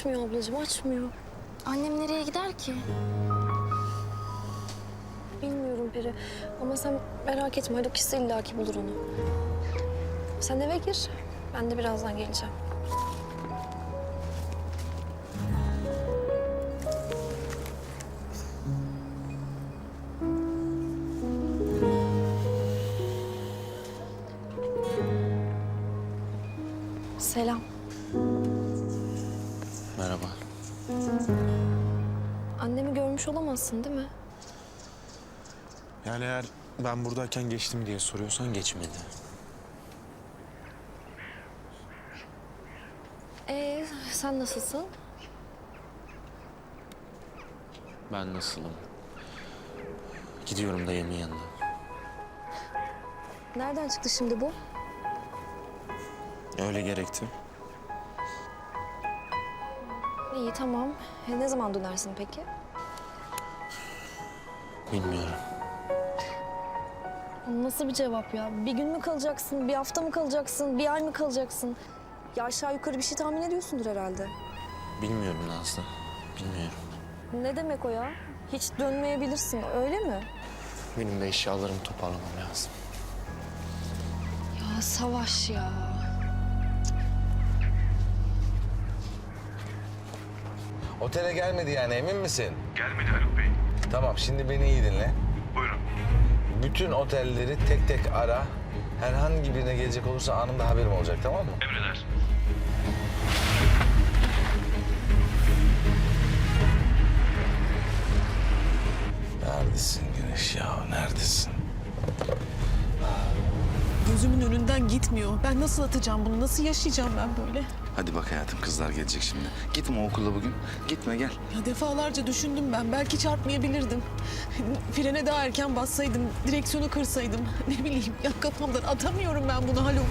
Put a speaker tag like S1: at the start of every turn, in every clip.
S1: Açmıyor ablacığım açmıyor.
S2: Annem nereye gider ki?
S1: Bilmiyorum Peri. Ama sen merak etme Haluk ise illaki bulur onu. Sen eve gir. Ben de birazdan geleceğim. Selam.
S3: Merhaba.
S1: Annemi görmüş olamazsın değil mi?
S3: Yani eğer ben buradayken geçtim diye soruyorsan geçmedi.
S1: Ee, sen nasılsın?
S3: Ben nasılım? Gidiyorum dayımın yanına.
S1: Nereden çıktı şimdi bu?
S3: Öyle gerekti.
S1: İyi tamam. E, ne zaman dönersin peki?
S3: Bilmiyorum.
S1: Nasıl bir cevap ya? Bir gün mü kalacaksın, bir hafta mı kalacaksın, bir ay mı kalacaksın? Ya aşağı yukarı bir şey tahmin ediyorsundur herhalde.
S3: Bilmiyorum Nazlı. Bilmiyorum.
S1: Ne demek o ya? Hiç dönmeyebilirsin, öyle mi?
S3: Benim de eşyalarımı toparlamam lazım.
S1: Ya Savaş ya.
S4: Otele gelmedi yani emin misin?
S5: Gelmedi Haluk Bey.
S4: Tamam şimdi beni iyi dinle.
S5: Buyurun.
S4: Bütün otelleri tek tek ara. Herhangi birine gelecek olursa anında haberim olacak tamam mı?
S5: Emredersiniz.
S6: Gitmiyor. Ben nasıl atacağım bunu? Nasıl yaşayacağım ben böyle?
S7: Hadi bak hayatım kızlar gelecek şimdi. Gitme okula bugün. Gitme gel.
S6: Ya defalarca düşündüm ben. Belki çarpmayabilirdim. Frene daha erken bassaydım, direksiyonu kırsaydım. Ne bileyim ya kafamdan atamıyorum ben bunu Haluk.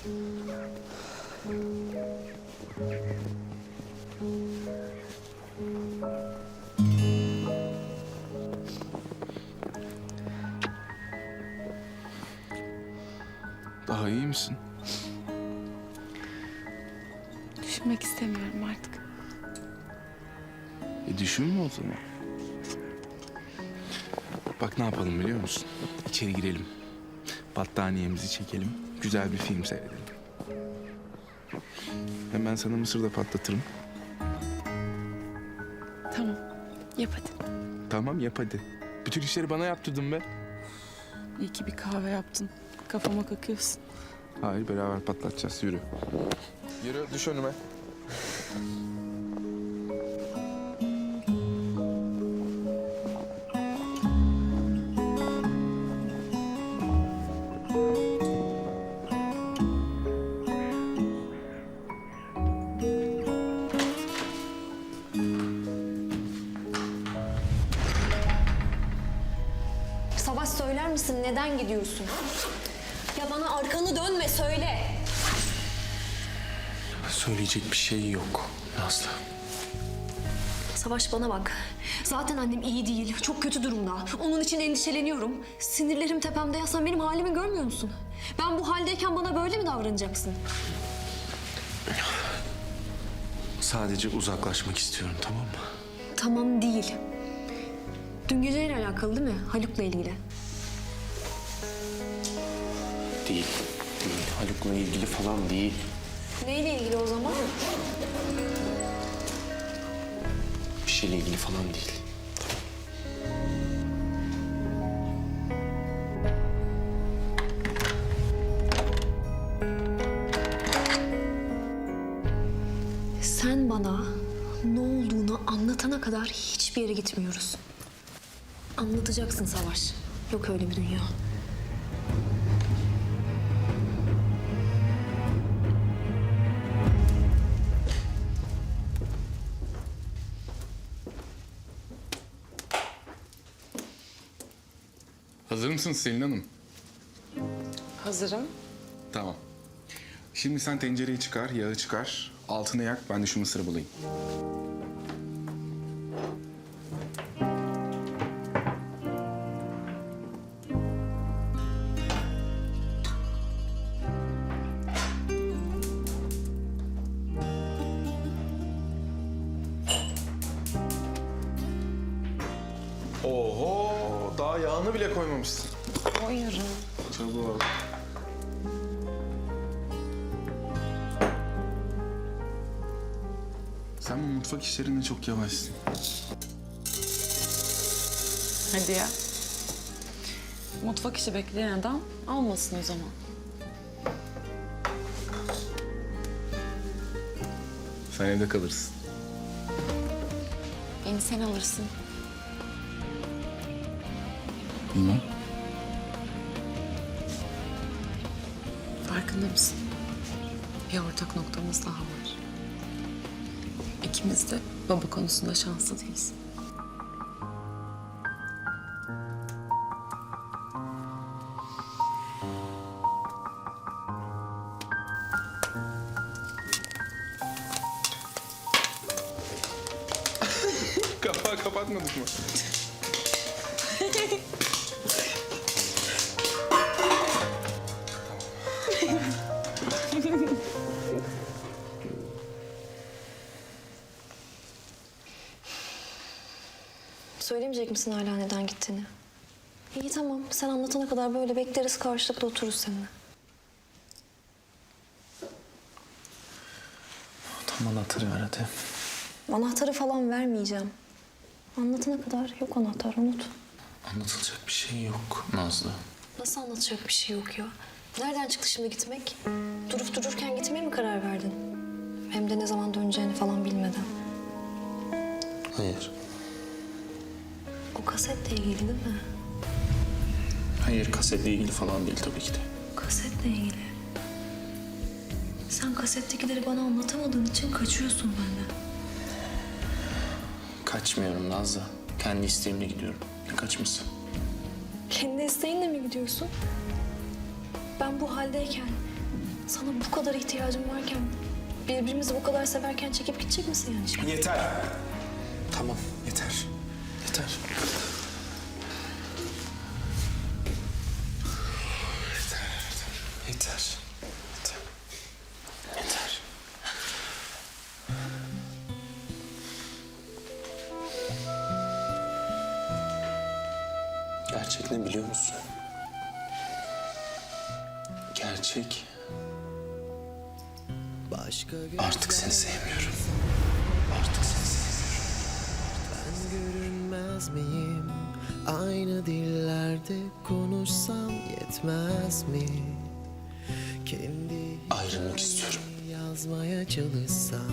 S7: Daha iyi misin?
S2: Düşünmek istemiyorum artık.
S7: E düşünme o zaman. Bak ne yapalım biliyor musun? İçeri girelim. Battaniyemizi çekelim. Güzel bir film seyredelim. Hem ben sana mısır da patlatırım.
S2: Tamam. Yap hadi.
S7: Tamam yap hadi. Bütün işleri bana yaptırdın be.
S6: İyi ki bir kahve yaptın. Kafama kakıyorsun.
S7: Hayır beraber patlatacağız yürü. Yürü düş önüme.
S1: Misin neden gidiyorsun? Ya bana arkanı dönme söyle.
S3: Söyleyecek bir şey yok Nazlı.
S1: Savaş bana bak. Zaten annem iyi değil. Çok kötü durumda. Onun için endişeleniyorum. Sinirlerim tepemde ya sen benim halimi görmüyor musun? Ben bu haldeyken bana böyle mi davranacaksın?
S3: Sadece uzaklaşmak istiyorum tamam mı?
S1: Tamam değil. Dün geceyle alakalı değil mi? Haluk'la ilgili.
S3: Değil. Değil. Haluk'la ilgili falan değil.
S1: Neyle ilgili o zaman?
S3: Bir şeyle ilgili falan değil.
S1: Sen bana ne olduğunu anlatana kadar hiçbir yere gitmiyoruz. Anlatacaksın Savaş. Yok öyle bir dünya.
S7: Hazır mısın Selin Hanım?
S6: Hazırım.
S7: Tamam. Şimdi sen tencereyi çıkar, yağı çıkar. Altına yak, ben de şu mısırı bulayım.
S5: Yağını bile koymamışsın.
S2: Koyarım.
S5: Çabuk.
S7: Sen bu mutfak işlerinde çok yavaşsın.
S8: Hadi ya. Mutfak işi bekleyen adam almasın o zaman.
S7: Sen evde kalırsın.
S2: Beni sen alırsın.
S7: Bilmem.
S8: Farkında mısın? Bir ortak noktamız daha var. İkimiz de baba konusunda şanslı değiliz.
S7: Kapağı kapatmadık mı?
S1: Söylemeyecek misin hala neden gittiğini? İyi tamam. Sen anlatana kadar böyle bekleriz karşılıklı otururuz seninle.
S3: Tam anahtarı ver hadi.
S1: Anahtarı falan vermeyeceğim. Anlatana kadar yok anahtar unut.
S3: Anlatılacak bir şey yok Nazlı.
S1: Nasıl anlatacak bir şey yok ya? Nereden çıktı şimdi gitmek? Durup dururken gitmeye mi karar verdin? Hem de ne zaman döneceğini falan bilmeden.
S3: Hayır.
S1: O kasetle ilgili değil mi?
S3: Hayır kasetle ilgili falan değil tabii ki de.
S1: Kasetle ilgili. Sen kasettekileri bana anlatamadığın için kaçıyorsun benden.
S3: Kaçmıyorum Nazlı. Kendi isteğimle gidiyorum. Ne kaçması?
S1: Kendi isteğinle mi gidiyorsun? Ben bu haldeyken, sana bu kadar ihtiyacım varken, birbirimizi bu kadar severken çekip gidecek misin yani şimdi?
S3: Yeter. Tamam. Yeter. Yeter. Yeter. Yeter. Gerçek ne biliyor musun? Gerçek artık seni sevmiyorum. Artık seni sevmiyorum.
S9: görünmez miyim? Aynı dillerde konuşsam yetmez mi? Kendi
S3: Ayrılmak istiyorum.
S9: yazmaya çalışsam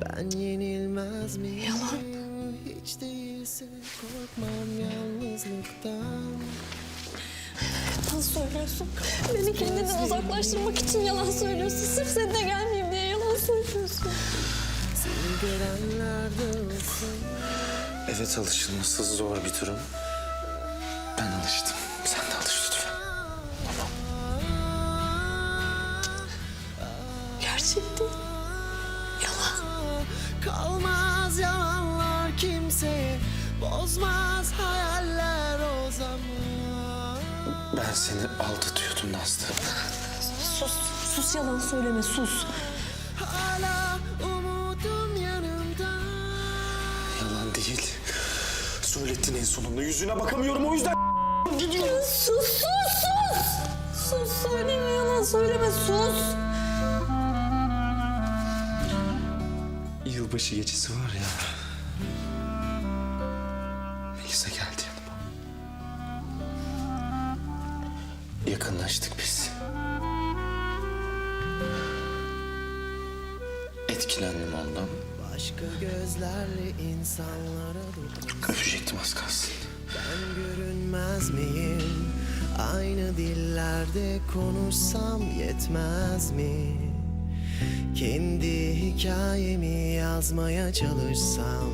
S9: ben yenilmez miyim?
S1: Yalan.
S9: Hiç değilse korkmam yalnızlıktan.
S1: Yalan söylüyorsun. Beni kendinden uzaklaştırmak için yalan söylüyorsun. Sırf seninle gelmeyeyim diye yalan söylüyorsun.
S9: Seni görenler dağılsın.
S3: Evet alışılması zor bir durum. Ben seni aldatıyordum Nazlı.
S1: Sus. Sus yalan söyleme sus.
S9: Hala umudum yanımda
S3: Yalan değil. Söylettin en sonunda. Yüzüne bakamıyorum o yüzden gidiyor.
S1: Sus sus sus. Sus söyleme yalan söyleme sus.
S3: Yılbaşı gecesi var ya. Melisa geldi Yakınlaştık biz. Etkilendim ondan.
S9: Başka gözlerle insanlara
S3: Öpecektim az kalsın.
S9: Ben görünmez miyim? Aynı dillerde konuşsam yetmez mi? Kendi hikayemi yazmaya çalışsam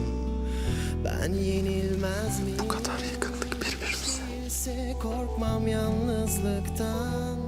S9: Ben yenilmez miyim?
S3: Bu kadar.
S9: Değilse korkmam yalnızlıktan.